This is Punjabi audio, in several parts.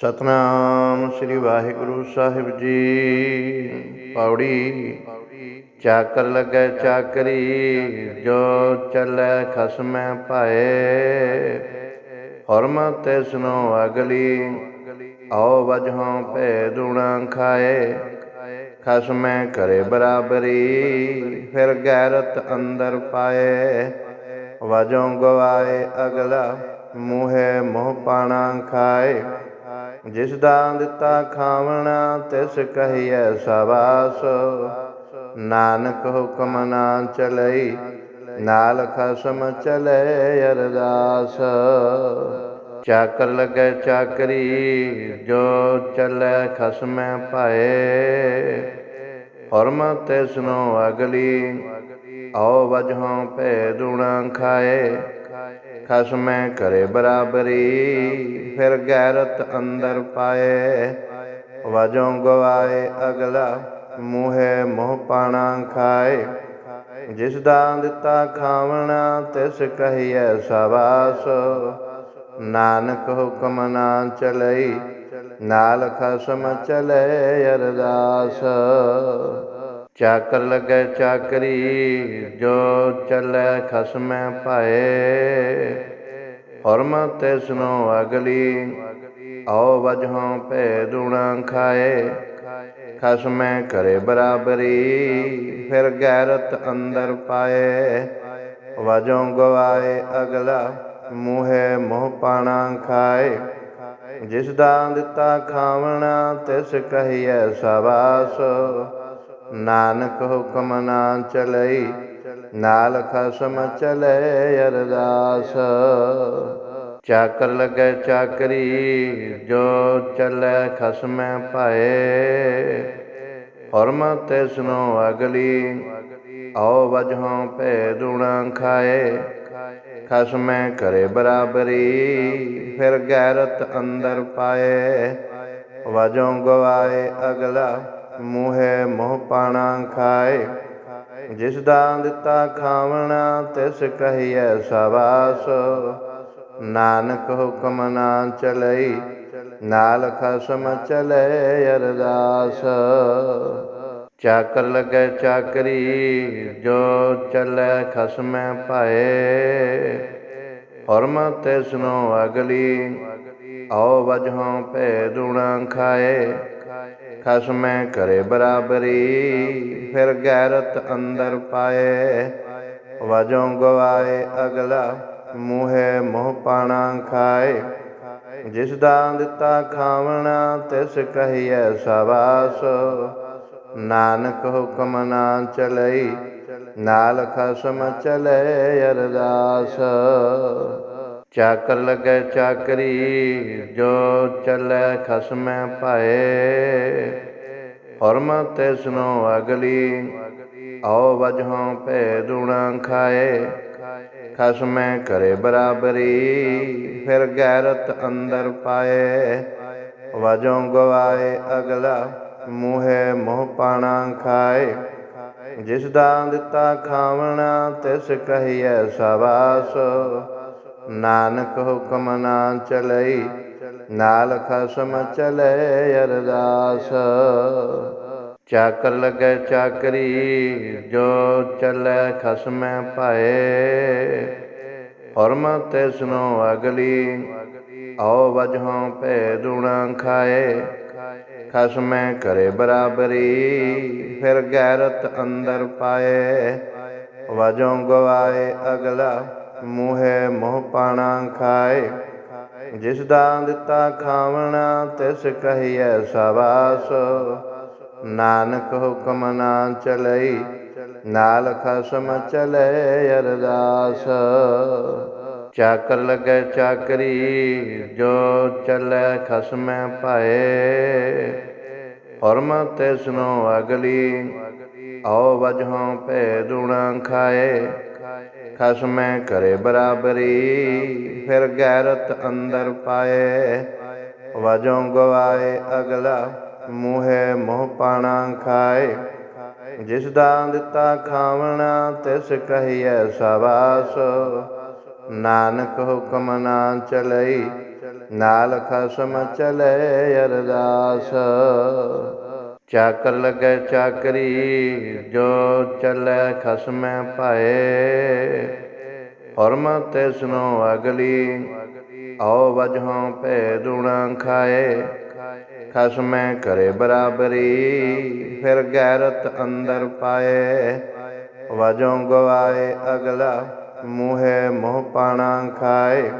ਸਤਨਾਮ ਸ੍ਰੀ ਵਾਹਿਗੁਰੂ ਸਾਹਿਬ ਜੀ। ਪੌੜੀ ਚਾਕਰ ਲੱਗੈ ਚਾਕਰੀ, ਜੋ ਚੱਲੈ ਖਸਮੈ ਪਾਏ ਹਰਮਤ ਤਿਸਨੋ ਅਗਲੀ, ਆਓ ਵਜਹੋਂ ਭੇ ਦੁਣਾ ਖਾਏ। ਖਸਮੈ ਕਰੇ ਬਰਾਬਰੀ, ਫਿਰ ਗੈਰਤ ਅੰਦਰ ਪਾਏ। ਵਜੋਂ ਗਵਾਏ ਅਗਲਾ, ਮੂਹੇ ਮੋਹ ਪਾਣਾ ਖਾਏ। ਜਿਸ ਦਾ ਦਿੱਤਾ ਖਾਵਣਾ, ਤਿਸ ਕਹੀਐ ਸਵਾਸ। ਨਾਨਕ ਹੁਕਮ ਨਾ ਚਲਈ, ਨਾਲ ਖਸਮ ਚਲੇ ਅਰਦਾਸ। ਚਾਕਰ ਲੱਗੈ ਚਾਕਰੀ, ਜੋ ਚੱਲੈ ਖਸਮੈ ਪਾਏ ਤਿਸ ਨੂੰ ਅਗਲੀ, ਆਓ ਵਜਹੋਂ ਭੇ ਦੁਣਾ ਖਾਏ। ਖਸਮੈ ਕਰੇ ਬਰਾਬਰੀ, ਫਿਰ ਗੈਰਤ ਅੰਦਰ ਪਾਏ। ਵਜੋਂ ਗਵਾਏ ਅਗਲਾ, ਮੂਹੇ ਮੋਹ ਪਾਣਾ ਖਾਏ। ਜਿਸ ਦਾ ਦਿੱਤਾ ਖਾਵਣਾ, ਤਿਸ ਕਹੀਐ ਸਵਾਸ। ਨਾਨਕ ਹੁਕਮ ਨਾ ਚਲਈ, ਨਾਲ ਖਸਮ ਚਲੇ ਅਰਦਾਸ। ਚਾਕਰ ਲੱਗੈ ਚਾਕਰੀ, ਜੋ ਚੱਲੈ ਖਸਮੈ ਪਾਏ ਹਰਮਤ ਤਿਸਨੋ ਅਗਲੀ, ਆਓ ਵਜਹੋਂ ਭੇ ਦੁਣਾ ਖਾਏ। ਖਸਮੈ ਕਰੇ ਬਰਾਬਰੀ, ਫਿਰ ਗੈਰਤ ਅੰਦਰ ਪਾਏ। ਵਜੋਂ ਗਵਾਏ ਅਗਲਾ, ਮੂਹੇ ਮੋਹ ਪਾਣਾ ਖਾਏ। ਜਿਸ ਦਾ ਦਿੱਤਾ ਖਾਵਣਾ, ਤਿਸ ਕਹੀਐ ਸਵਾਸ। ਨਾਨਕ ਹੁਕਮ ਨਾ ਚਲਈ, ਨਾਲ ਖਸਮ ਚਲੇ ਅਰਦਾਸ। ਚਾਕਰ ਲੱਗੈ ਚਾਕਰੀ, ਜੋ ਚੱਲੈ ਖਸਮੈ ਪਾਏ। ਹਰਮਤ ਤਿਸਨੋ ਅਗਲੀ, ਆਓ ਵਜਹੋਂ ਭੇ ਦੁਣਾ ਖਾਏ। ਖਸਮੈ ਕਰੇ ਬਰਾਬਰੀ, ਫਿਰ ਗੈਰਤ ਅੰਦਰ ਪਾਏ। ਵਜੋਂ ਗਵਾਏ ਅਗਲਾ ਮੂਹੇ ਮੋਹ ਪਾਣਾ ਖਾਏ। ਜਿਸ ਦਾ ਦਿੱਤਾ ਖਾਵਣਾ, ਤਿਸ ਕਹੀਐ ਸਵਾਸ। ਨਾਨਕ ਹੁਕਮ ਨਾ ਚਲਈ, ਨਾਲ ਖਸਮ ਚਲੇ ਅਰਦਾਸ। ਚਾਕਰ ਲੱਗੈ ਚਾਕਰੀ, ਜੋ ਚੱਲੈ ਖਸਮੈ ਪਾਏ ਹਰਮਤ ਤਿਸਨੋ ਅਗਲੀ, ਆਓ ਵਜਹੋਂ ਭੇ ਦੁਣਾ ਖਾਏ। ਖਸਮੈ ਕਰੇ ਬਰਾਬਰੀ, ਫਿਰ ਗੈਰਤ ਅੰਦਰ ਪਾਏ। ਵਜੋਂ ਗਵਾਏ ਅਗਲਾ, ਮੂਹੇ ਮੋਹ ਪਾਣਾ ਖਾਏ। ਜਿਸ ਦਾ ਦਿੱਤਾ ਖਾਵਣਾ, ਤਿਸ ਕਹੀਐ ਸਵਾਸ। ਨਾਨਕ ਹੁਕਮ ਨਾ ਚਲਈ, ਨਾਲ ਖਸਮ ਚਲੇ ਅਰਦਾਸ। ਚਾਕਰ ਲੱਗੈ ਚਾਕਰੀ, ਜੋ ਚੱਲੈ ਖਸਮੈ ਪਾਏ ਹਰਮਤ ਤਿਸਨੋ ਅਗਲੀ, ਆਓ ਵਜਹੋਂ ਭੇ ਦੁਣਾ ਖਾਏ। ਖਸਮੈ ਕਰੇ ਬਰਾਬਰੀ, ਫਿਰ ਗੈਰਤ ਅੰਦਰ ਪਾਏ। ਵਜੋਂ ਗਵਾਏ ਅਗਲਾ, ਮੂਹੇ ਮੋਹ ਪਾਣਾ ਖਾਏ। ਜਿਸ ਦਾ ਦਿੱਤਾ ਖਾਵਣਾ, ਤਿਸ ਕਹੀਐ ਸਵਾਸ। ਨਾਨਕ ਹੁਕਮ ਨਾ ਚਲਈ, ਨਾਲ ਖਸਮ ਚਲੇ ਅਰਦਾਸ। ਚਾਕਰ ਲੱਗੈ ਚਾਕਰੀ, ਜੋ ਚੱਲੈ ਖਸਮੈ ਪਾਏ ਹਰਮਤ ਤਿਸਨੋ ਅਗਲੀ, ਆਓ ਵਜਹੋਂ ਭੇ ਦੁਣਾ ਖਾਏ। ਖਸਮੈ ਕਰੇ ਬਰਾਬਰੀ, ਫਿਰ ਗੈਰਤ ਅੰਦਰ ਪਾਏ। ਵਜੋਂ ਗਵਾਏ ਅਗਲਾ ਮੂਹੇ ਮੋਹ ਪਾਣਾ ਖਾਏ। ਜਿਸ ਦਾ ਦਿੱਤਾ ਖਾਵਣਾ, ਤਿਸ ਕਹੀਐ ਸਵਾਸ। ਨਾਨਕ ਹੁਕਮ ਨਾ ਚਲਈ, ਨਾਲ ਖਸਮ ਚਲੇ ਅਰਦਾਸ। ਚਾਕਰ ਲੱਗੈ ਚਾਕਰੀ, ਜੋ ਚੱਲੈ ਖਸਮੈ ਪਾਏ ਹਰਮਤ ਤਿਸਨੋ ਅਗਲੀ, ਆਓ ਵਜਹੋਂ ਭੇ ਦੁਣਾ ਖਾਏ। ਖਸਮੈ ਕਰੇ ਬਰਾਬਰੀ, ਫਿਰ ਗੈਰਤ ਅੰਦਰ ਪਾਏ। ਵਜੋਂ ਗਵਾਏ ਅਗਲਾ, ਮੂਹੇ ਮੋਹ ਪਾਣਾ ਖਾਏ। ਜਿਸ ਦਾ ਦਿੱਤਾ ਖਾਵਣਾ, ਤਿਸ ਕਹੀਐ ਸਵਾਸ। ਨਾਨਕ ਹੁਕਮ ਨਾ ਚਲਈ, ਨਾਲ ਖਸਮ ਚਲੇ ਅਰਦਾਸ। ਚਾਕਰ ਲਗੈ ਚਾਕਰੀ, ਜੋ ਚੱਲੈ ਖਸਮੈ ਪਾਏ ਹਰਮਤ ਤਿਸਨੋ ਅਗਲੀ, ਆਓ ਵਜਹੋਂ ਭੈ ਦੁਣਾ ਖਾਏ। ਖਸਮੈ ਕਰੇ ਬਰਾਬਰੀ, ਫਿਰ ਗੈਰਤ ਅੰਦਰ ਪਾਏ। ਵਜੋਂ ਗਵਾਏ ਅਗਲਾ, ਮੂਹੇ ਮੋਹ ਪਾਣਾ ਖਾਏ।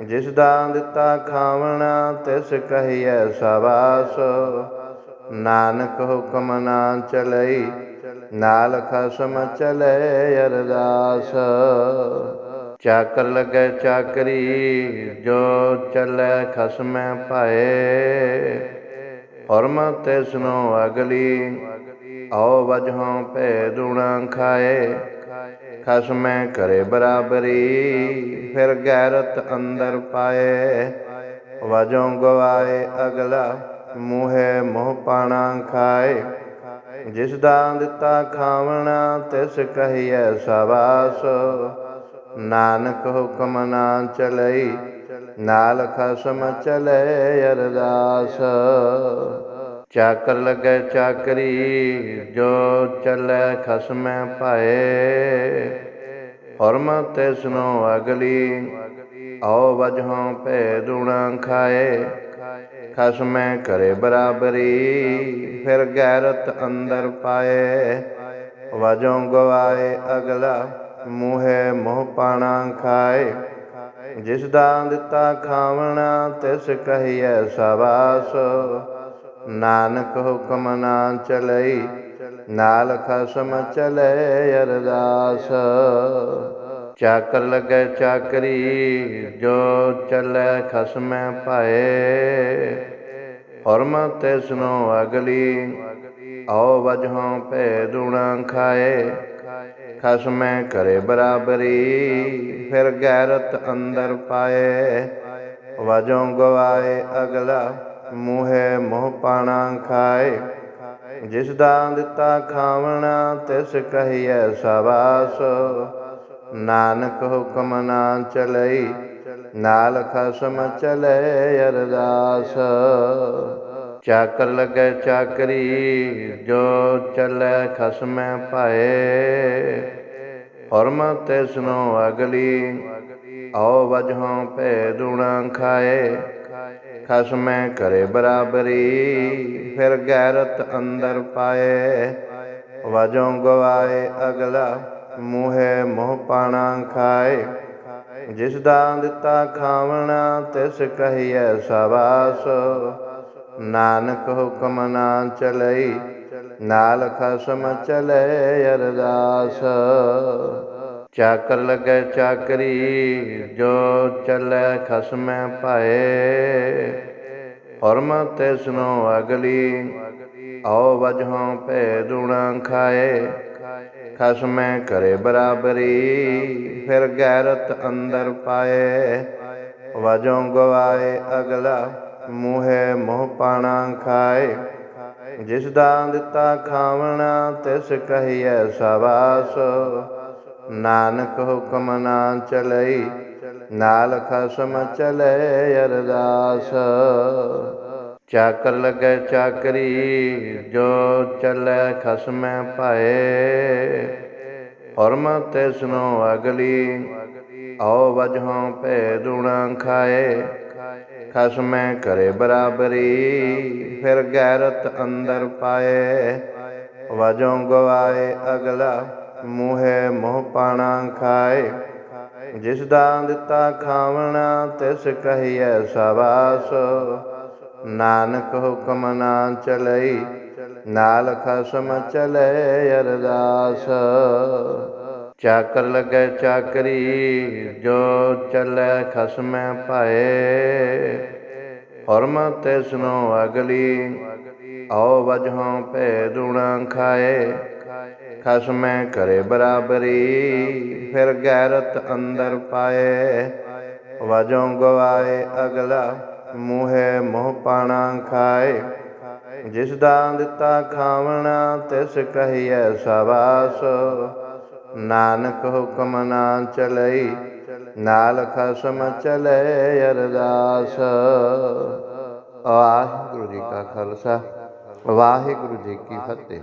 ਜਿਸ ਦਾ ਦਿੱਤਾ ਖਾਵਣਾ, ਤਿਸ ਕਹੀਐ ਸਵਾਸ। ਨਾਨਕ ਹੁਕਮ ਨਾ ਚਲਈ, ਨਾਲ ਖਸਮ ਚਲੇ ਅਰਦਾਸ। ਚਾਕਰ ਲਗੈ ਚਾਕਰੀ, ਜੋ ਚੱਲੈ ਖਸਮੈ ਪਾਏ ਹਰਮਤ ਤਿਸਨੋ ਅਗਲੀ, ਆਓ ਵਜਹੋਂ ਭੈ ਦੁਣਾ ਖਾਏ। ਖਸਮੈ ਕਰੇ ਬਰਾਬਰੀ, ਫਿਰ ਗੈਰਤ ਅੰਦਰ ਪਾਏ। ਵਜੋਂ ਗਵਾਏ ਅਗਲਾ ਮੂਹੇ ਮੋਹ ਪਾਣਾ ਖਾਏ। ਜਿਸ ਦਾ ਦਿੱਤਾ ਖਾਵਣਾ, ਤਿਸ ਕਹੀਐ ਸਵਾਸ। ਨਾਨਕ ਹੁਕਮ ਨਾ ਚਲਈ, ਨਾਲ ਖਸਮ ਚਲੇ ਅਰਦਾਸ। ਚਾਕਰ ਲਗੈ ਚਾਕਰੀ, ਜੋ ਚੱਲੈ ਖਸਮੈ ਪਾਏ। ਹਰਮਤ ਨੂੰ ਅਗਲੀ, ਆਓ ਵਜਹੋਂ ਭੈ ਦੁਣਾ ਖਾਏ। ਖਸਮੈ ਕਰੇ ਬਰਾਬਰੀ, ਫਿਰ ਗੈਰਤ ਅੰਦਰ ਪਾਏ। ਵਜੋਂ ਗਵਾਏ ਅਗਲਾ, ਮੂਹੇ ਮੋਹ ਪਾਣਾ ਖਾਏ। ਜਿਸ ਦਾ ਦਿੱਤਾ ਖਾਵਣਾ, ਤਿਸ ਕਹੀਐ ਸਵਾਸ। ਨਾਨਕ ਹੁਕਮ ਨਾ ਚਲਈ, ਨਾਲ ਖਸਮ ਚਲੇ ਅਰਦਾਸ। ਚਾਕਰ ਲਗੈ ਚਾਕਰੀ, ਜੋ ਚੱਲੈ ਖਸਮੈ ਪਾਏ ਹਰਮਤ ਤਿਸਨੋ ਅਗਲੀ, ਆਓ ਵਜਹੋਂ ਭੈ ਦੁਣਾ ਖਾਏ। ਖਸਮੈ ਕਰੇ ਬਰਾਬਰੀ, ਫਿਰ ਗੈਰਤ ਅੰਦਰ ਪਾਏ। ਵਜੋਂ ਗਵਾਏ ਅਗਲਾ, ਮੂਹੇ ਮੋਹ ਪਾਣਾ ਖਾਏ। ਜਿਸ ਦਾ ਦਿੱਤਾ ਖਾਵਣਾ, ਤਿਸ ਕਹੀਐ ਸਵਾਸ। ਨਾਨਕ ਹੁਕਮ ਨਾ ਚਲਈ, ਨਾਲ ਖਸਮ ਚਲੇ ਅਰਦਾਸ। ਚਾਕਰ ਲਗੈ ਚਾਕਰੀ, ਜੋ ਚੱਲੈ ਖਸਮੈ ਪਾਏ ਹਰਮਤ ਤਿਸਨੋ ਅਗਲੀ, ਆਓ ਵਜਹੋਂ ਭੈ ਦੁਣਾ ਖਾਏ। ਖਸਮੈ ਕਰੇ ਬਰਾਬਰੀ, ਫਿਰ ਗੈਰਤ ਅੰਦਰ ਪਾਏ। ਵਜੋਂ ਗਵਾਏ ਅਗਲਾ ਮੂਹੇ ਮੋਹ ਪਾਣਾ ਖਾਏ। ਜਿਸ ਦਾ ਦਿੱਤਾ ਖਾਵਣਾ, ਤਿਸ ਕਹੀਐ ਸਵਾਸ। ਨਾਨਕ ਹੁਕਮ ਨਾ ਚਲਈ, ਨਾਲ ਖਸਮ ਚਲੇ ਅਰਦਾਸ। ਚਾਕਰ ਲਗੈ ਚਾਕਰੀ, ਜੋ ਚੱਲੈ ਖਸਮੈ ਪਾਏ ਹਰਮਤ ਤਿਸਨੋ ਅਗਲੀ, ਆਓ ਵਜਹੋਂ ਭੈ ਦੁਣਾ ਖਾਏ। ਖਸਮੈ ਕਰੇ ਬਰਾਬਰੀ, ਫਿਰ ਗੈਰਤ ਅੰਦਰ ਪਾਏ। ਵਜੋਂ ਗਵਾਏ ਅਗਲਾ, ਮੂਹੇ ਮੋਹ ਪਾਣਾ ਖਾਏ। ਜਿਸ ਦਾ ਦਿੱਤਾ ਖਾਵਣਾ, ਤਿਸ ਕਹੀਐ ਸਵਾਸ। ਨਾਨਕ ਹੁਕਮ ਨਾ ਚਲਈ, ਨਾਲ ਖਸਮ ਚਲੇ ਅਰਦਾਸ। ਚਾਕਰ ਲਗੈ ਚਾਕਰੀ, ਜੋ ਚੱਲੈ ਖਸਮੈ ਪਾਏ ਹਰਮਤ ਤਿਸਨੋ ਅਗਲੀ, ਆਓ ਵਜਹੋਂ ਭੈ ਦੁਣਾ ਖਾਏ। ਖਸਮੈ ਕਰੇ ਬਰਾਬਰੀ, ਫਿਰ ਗੈਰਤ ਅੰਦਰ ਪਾਏ। ਵਜੋਂ ਗਵਾਏ ਅਗਲਾ, ਮੂਹੇ ਮੋਹ ਪਾਣਾ ਖਾਏ। ਜਿਸ ਦਾ ਦਿੱਤਾ ਖਾਵਣਾ, ਤਿਸ ਕਹੀਐ ਸਵਾਸ। ਨਾਨਕ ਹੁਕਮ ਨਾ ਚਲਈ, ਨਾਲ ਖਸਮ ਚਲੇ ਅਰਦਾਸ। ਚਾਕਰ ਲਗੈ ਚਾਕਰੀ, ਜੋ ਚੱਲੈ ਖਸਮੈ ਪਾਏ। ਹਰਮਤ ਤਿਸਨੋ ਅਗਲੀ, ਆਓ ਵਜਹੋਂ ਭੈ ਦੁਣਾ ਖਾਏ। ਖਸਮੈ ਕਰੇ ਬਰਾਬਰੀ, ਫਿਰ ਗੈਰਤ ਅੰਦਰ ਪਾਏ। ਵਜੋਂ ਗਵਾਏ ਅਗਲਾ ਮੂਹੇ ਮੋਹ ਪਾਣਾ ਖਾਏ। ਜਿਸ ਦਾ ਦਿੱਤਾ ਖਾਵਣਾ, ਤਿਸ ਕਹੀਐ ਸਵਾਸ। ਨਾਨਕ ਹੁਕਮ ਨਾ ਚਲਈ, ਨਾਲ ਖਸਮ ਚਲੇ ਅਰਦਾਸ। ਵਾਹਿਗੁਰੂ ਜੀ ਕਾ ਖਾਲਸਾ, ਵਾਹਿਗੁਰੂ ਜੀ ਕੀ ਫਤਿਹ।